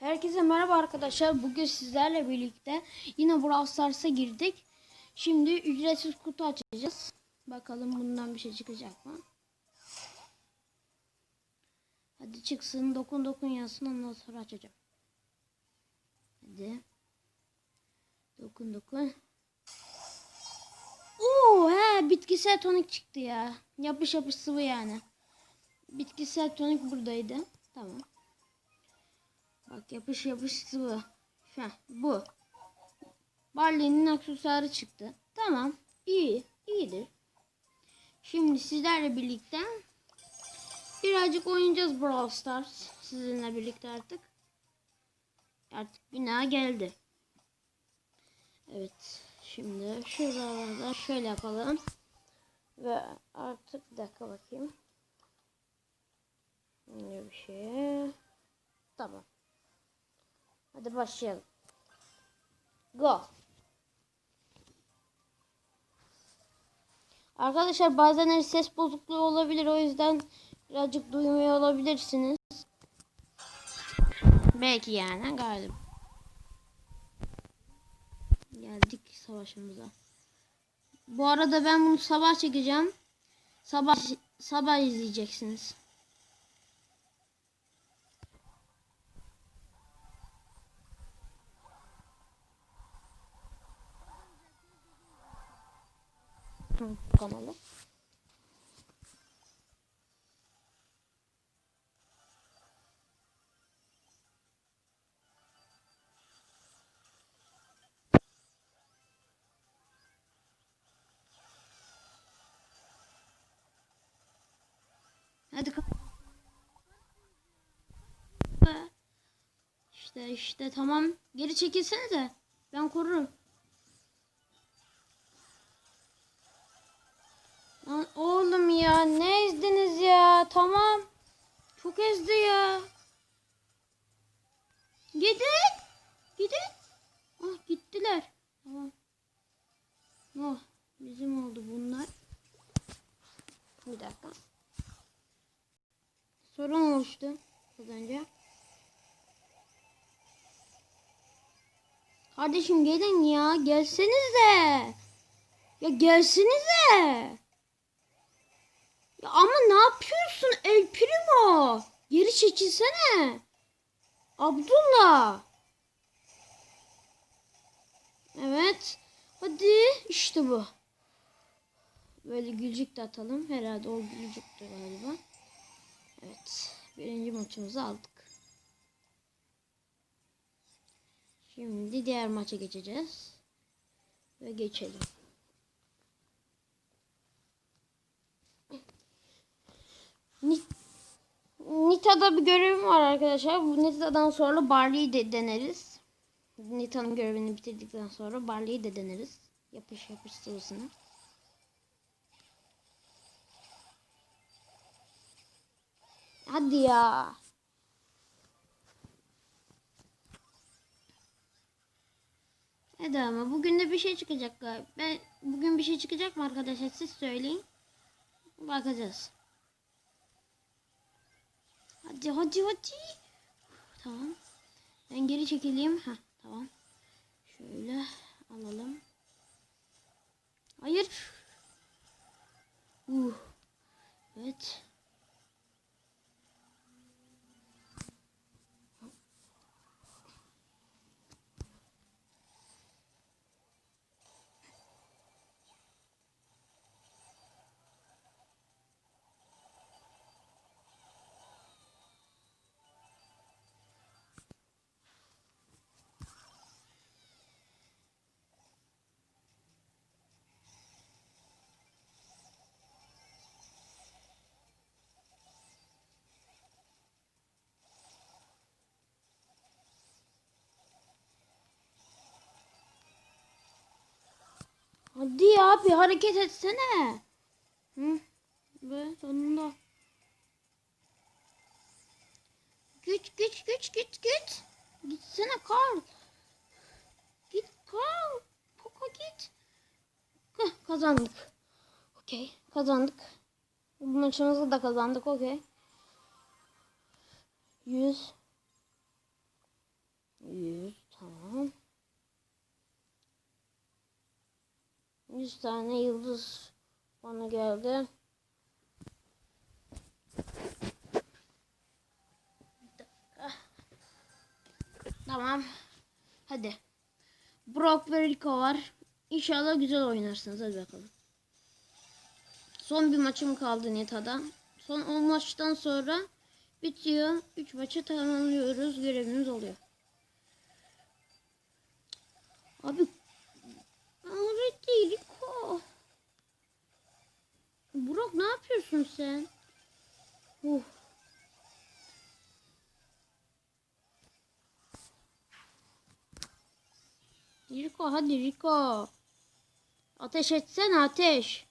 Herkese merhaba arkadaşlar. Bugün sizlerle birlikte yine Brawl Stars'a girdik. Şimdi ücretsiz kutu açacağız. Bakalım bundan bir şey çıkacak mı? Hadi çıksın. Dokun dokun yazsın. Ondan sonra açacağım. Hadi. Dokun dokun. Oo he bitkisel tonik çıktı ya. Yapış yapış sıvı yani. Bitkisel tonik buradaydı. Tamam. Bak yapış yapış sıvı. Heh, bu. Barley'nin aksesuarı çıktı. Tamam. iyi, iyidir. Şimdi sizlerle birlikte birazcık oynayacağız Brawl Stars. Sizinle birlikte artık. Artık bina geldi. Evet. Şimdi şuralarda şöyle yapalım. Ve artık bir dakika bakayım. Ne bir şey. Tamam. Hadi başlayalım. Go. Arkadaşlar bazen ses bozukluğu olabilir. O yüzden birazcık duymuyor olabilirsiniz. Belki yani galiba. Geldik savaşımıza. Bu arada ben bunu sabah çekeceğim. Sabah sabah izleyeceksiniz. Hı, kanalı. Hadi İşte işte tamam. Geri çekilsene de. Ben korurum. Çok ezdi ya. Gidin. Gidin. Ah gittiler. Tamam. Oh bizim oldu bunlar. Bir dakika. Sorun oluştu az önce. Kardeşim gelin ya. Gelsenize. Ya gelsenize. Ya ama ne yapıyorsun El Primo? Geri çekilsene. Abdullah. Evet. Hadi işte bu. Böyle gülcük de atalım. Herhalde o gülcüktü galiba. Evet. Birinci maçımızı aldık. Şimdi diğer maça geçeceğiz. Ve geçelim. Nita'da bir görevim var arkadaşlar. Bu Nita'dan sonra Barley'i de deneriz. Nita'nın görevini bitirdikten sonra Barley'i de deneriz. Yapış yapış sıvısını. Hadi ya. Hadi ama bugün de bir şey çıkacak galiba. Ben bugün bir şey çıkacak mı arkadaşlar siz söyleyin. Bakacağız. Hadi hadi hadi. Tamam. Ben geri çekileyim. Ha tamam. Şöyle alalım. Hayır. Hadi ya bir hareket etsene. Hı? Ve sonunda. Güç güç güç güç güç. Gitsene Karl. Git Karl. Poco git. Heh, kazandık. Okey kazandık. Bu maçımızı da kazandık okey. 100 100 tamam. 100 tane yıldız bana geldi. Tamam. Hadi. Brock ve Rico var. İnşallah güzel oynarsınız. Hadi bakalım. Son bir maçım kaldı Neta'da. Son 10 maçtan sonra bitiyor. 3 maçı tamamlıyoruz. Görevimiz oluyor. Abi Rico. Burak ne yapıyorsun sen? Uh. Rico hadi Rico. Ateş etsen ateş.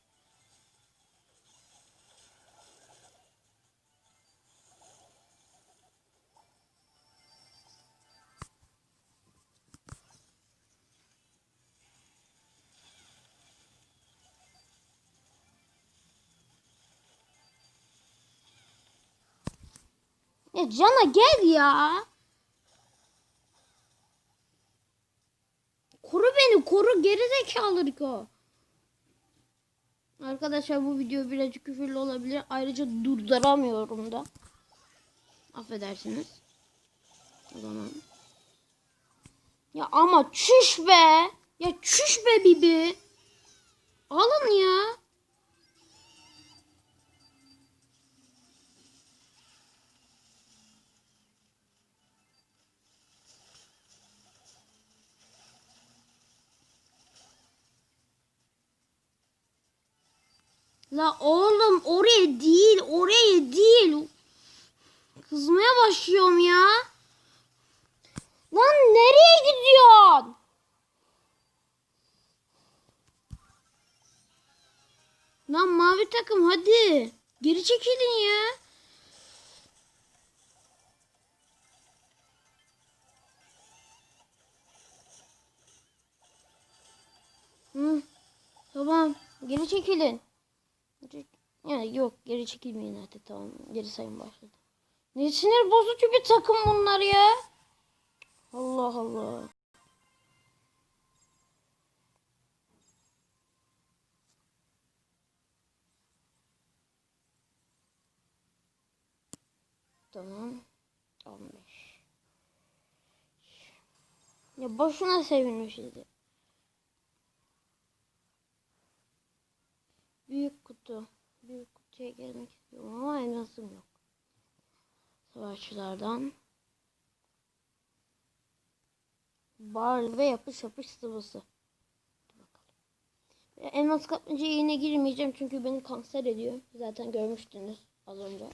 Ya Cana gel ya. Koru beni koru geri zekalı Rico. Arkadaşlar bu video birazcık küfürlü olabilir. Ayrıca durduramıyorum da. Affedersiniz. O zaman. Ya ama çüş be. Ya çüş be Bibi. Alın ya. La oğlum oraya değil, oraya değil. Kızmaya başlıyorum ya. Lan nereye gidiyorsun? Lan mavi takım hadi. Geri çekilin ya. Hı, tamam. Geri çekilin. Yani yok geri çekilmeyin artık tamam. Geri sayım başladı. Ne sinir bozucu bir takım bunlar ya. Allah Allah. Tamam. 15. Ya boşuna sevinmiş dedi. Büyük kutu. Büyük kutuya gelmek istiyorum ama elmasım yok. Savaşçılardan. Bar ve yapış yapış sıvısı. Elmas kaplıca yine girmeyeceğim çünkü beni kanser ediyor. Zaten görmüştünüz az önce.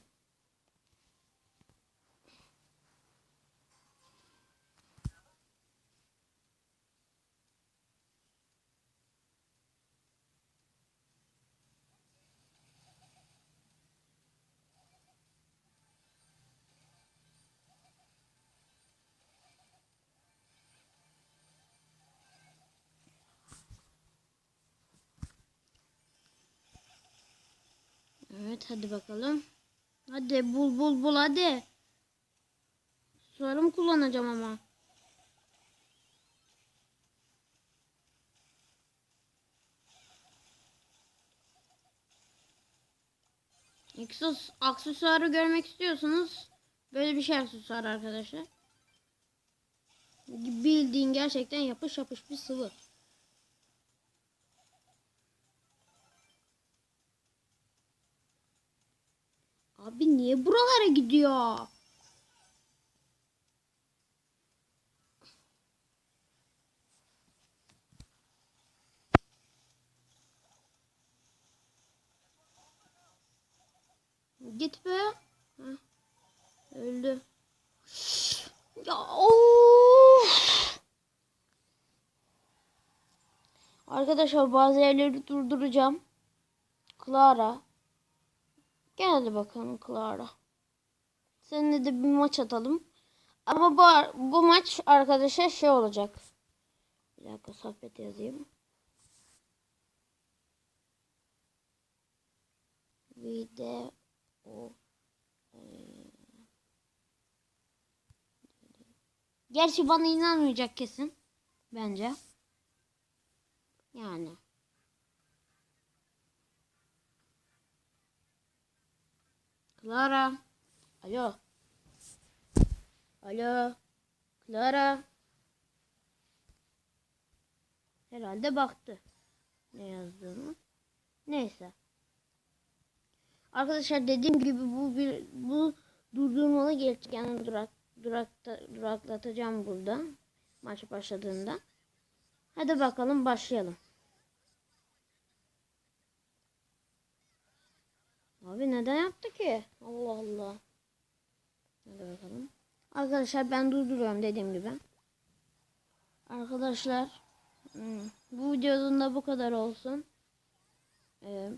Evet hadi bakalım. Hadi bul bul bul hadi. Sarım kullanacağım ama. Exos aksesuarı görmek istiyorsanız böyle bir şey aksesuar arkadaşlar. Bildiğin gerçekten yapış yapış bir sıvı. Abi niye buralara gidiyor? Git be. Heh. Öldü. Ya. Arkadaşlar bazı yerleri durduracağım. Clara. Gel hadi bakalım Clara. Seninle de bir maç atalım. Ama bu, bu maç arkadaşlar şey olacak. Bir dakika sohbet yazayım. Video Gerçi bana inanmayacak kesin. Bence. Yani. Clara. Alo. Alo. Clara. Herhalde baktı. Ne yazdığını. Neyse. Arkadaşlar dediğim gibi bu bir bu durdurmalı yani durak durakta duraklatacağım burada maç başladığında. Hadi bakalım başlayalım. Abi neden yaptı ki? Allah Allah. Hadi bakalım. Arkadaşlar ben durduruyorum dediğim gibi. Arkadaşlar hmm, bu videonun da bu kadar olsun. Ee,